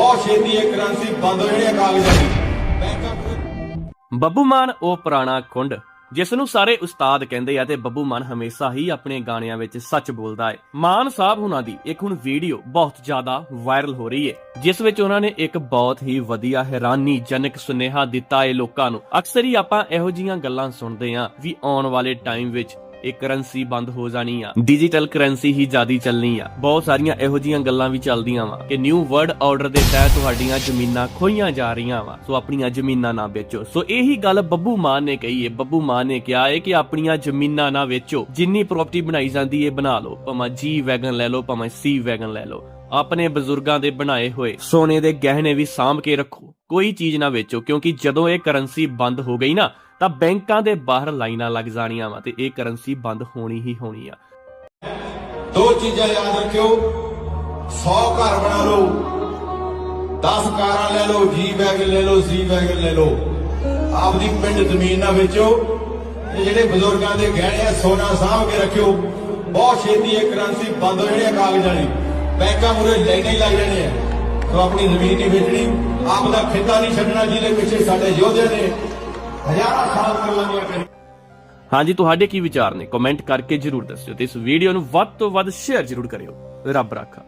ਬਹੁਤ ਛੇਤੀ ਇਹ ਕਰੰਸੀ ਬੰਦ ਹੋ ਜਾਣੀ ਹੈ ਕਾਗਜ਼ਾਂ ਬੈਂਕਾਂ ਬੱਬੂ ਮਾਨ, ਉਹ ਪੁਰਾਣਾ ਖੁੰਡ, ਜਿਸ ਨੂੰ ਸਾਰੇ ਉਸਤਾਦ ਕਹਿੰਦੇ ਆ ਤੇ ਬੱਬੂ ਮਾਨ ਹਮੇਸ਼ਾ ਹੀ ਆਪਣੇ ਗਾਣਿਆਂ ਵਿੱਚ ਸੱਚ ਬੋਲਦਾ ਹੈ। ਮਾਨ ਸਾਹਿਬ ਹੁਣਾਂ ਦੀ ਇੱਕ ਹੁਣ ਵੀਡੀਓ ਬਹੁਤ ਜ਼ਿਆਦਾ ਵਾਇਰਲ ਹੋ ਰਹੀ ਹੈ, ਜਿਸ ਵਿੱਚ ਉਹਨਾਂ ਨੇ ਇੱਕ ਬਹੁਤ ਹੀ ਵਧੀਆ ਹੈਰਾਨੀਜਨਕ ਸੁਨੇਹਾ ਦਿੱਤਾ ਹੈ ਲੋਕਾਂ ਨੂੰ। ਅਕਸਰ ਹੀ ਆਪਾਂ ਇਹੋ ਜੀਆਂ ਗੱਲਾਂ ਸੁਣਦੇ ਆ ਵੀ ਆਉਣ ਵਾਲੇ ਟਾਈਮ ਵਿੱਚ ਇਹ ਕਰੰਸੀ ਬੰਦ ਹੋ ਜਾਣੀ ਆ। ਡਿਜੀਟਲ ਕਰੰਸੀ ਹੀ ਜਿਆਦੀ ਚੱਲਣੀ ਆ। ਬਹੁਤ ਸਾਰੀਆਂ ਇਹੋ ਜੀਆਂ ਗੱਲਾਂ ਵੀ ਚੱਲਦੀਆਂ ਵਾ ਕਿ ਨਿਊ ਵਰਲਡ ਆਰਡਰ ਦੇ ਤਹਿਤ ਤੁਹਾਡੀਆਂ ਜ਼ਮੀਨਾਂ ਖੋਈਆਂ ਜਾ ਰਹੀਆਂ ਵਾ। ਸੋ ਆਪਣੀਆਂ ਜ਼ਮੀਨਾਂ ਨਾ ਵੇਚੋ। ਸੋ ਇਹੀ ਗੱਲ ਬੱਬੂ ਮਾਨ ਨੇ ਕਹੀ ਹੈ। ਬੱਬੂ ਮਾਨ ਨੇ ਕਿਹਾ ਹੈ ਕਿ ਆਪਣੀਆਂ ਜ਼ਮੀਨਾਂ ਨਾ ਵੇਚੋ। ਜਿੰਨੀ ਪ੍ਰਾਪਰਟੀ ਬਣਾਈ ਜਾਂਦੀ ਹੈ, ਬਣਾ ਲਓ। ਭਾਵੇਂ ਜੀ ਵੈਗਨ ਲੈ ਲਓ, ਭਾਵੇਂ ਸੀ ਵੈਗਨ ਲੈ ਲਓ। ਆਪਣੇ ਬਜ਼ੁਰਗਾਂ ਦੇ ਬਣਾਏ ਹੋਏ ਸੋਨੇ ਦੇ ਗਹਿਣੇ ਵੀ ਸਾਂਭ ਕੇ ਰੱਖੋ। ਕੋਈ ਚੀਜ਼ ਨਾ ਵੇਚੋ, ਕਿਉਂਕਿ ਜਦੋਂ ਇਹ ਕਰੰਸੀ ਬੰਦ ਹੋ ਗਈ ਨਾ, ਤਾਂ ਬੈਂਕਾਂ ਦੇ ਬਾਹਰ ਲਾਈਨਾਂ ਲੱਗ ਜਾਣੀਆਂ ਵਾ ਤੇ ਇਹ ਕਰੰਸੀ ਬੰਦ ਹੋਣੀ ਹੀ ਹੋਣੀ ਆ। ਦੋ ਚੀਜ਼ਾਂ ਯਾਦ ਰੱਖਿਓ। 100 ਘਰ ਬਣਾ ਲਓ। 10 ਕਾਰਾਂ ਲੈ ਲਓ ਜੀ ਵੈਗਨ ਲੈ ਲਓ ਸੀ ਵੈਗਨ ਲੈ ਲਓ। ਆਪਦੀ ਪਿੰਡ ਜ਼ਮੀਨ ਨਾ ਵੇਚੋ। ਤੇ ਜਿਹੜੇ ਬਜ਼ੁਰਗਾਂ ਦੇ ਗਹਿਣੇ ਆ, ਸੋਨਾ ਸਾਂਭ ਕੇ ਰੱਖਿਓ। ਬਹੁਤ ਛੇਤੀ ਇਹ ਕਰੰਸੀ ਬੰਦ ਹੋ ਜਾਣੀ ਕਾਗਜ਼ਾਂ ਦੀ। ਬੈਂਕਾਂ ਮੁਰੇ ਲਾਈਨਾਂ ਹੀ ਲੱਗ ਜਾਣੀ ਹੈ ਆਪਣੀ ਜ਼ਮੀਨ ਨਹੀਂ ਵੇਚਣੀ ਆਪ ਦਾ ਖਿੱਤਾ ਨਹੀਂ ਛੱਡਣਾ ਜਿਹਦੇ ਪਿੱਛੇ ਸਾਡੇ ਯੋਧੇ ਨੇ ਹਜ਼ਾਰਾਂ ਸਾਲ ਕੁਰਬਾਨੀਆਂ ਕਰੀ ਹਾਂਜੀ, ਤੁਹਾਡੇ ਕੀ ਵਿਚਾਰ ਨੇ? ਕਮੈਂਟ ਕਰਕੇ ਜਰੂਰ ਦੱਸਿਓ ਤੇ ਇਸ ਵੀਡੀਓ ਨੂੰ ਵੱਧ ਤੋਂ ਵੱਧ ਸ਼ੇਅਰ ਜਰੂਰ ਕਰਿਓ। ਰੱਬ ਰਾਖਾ।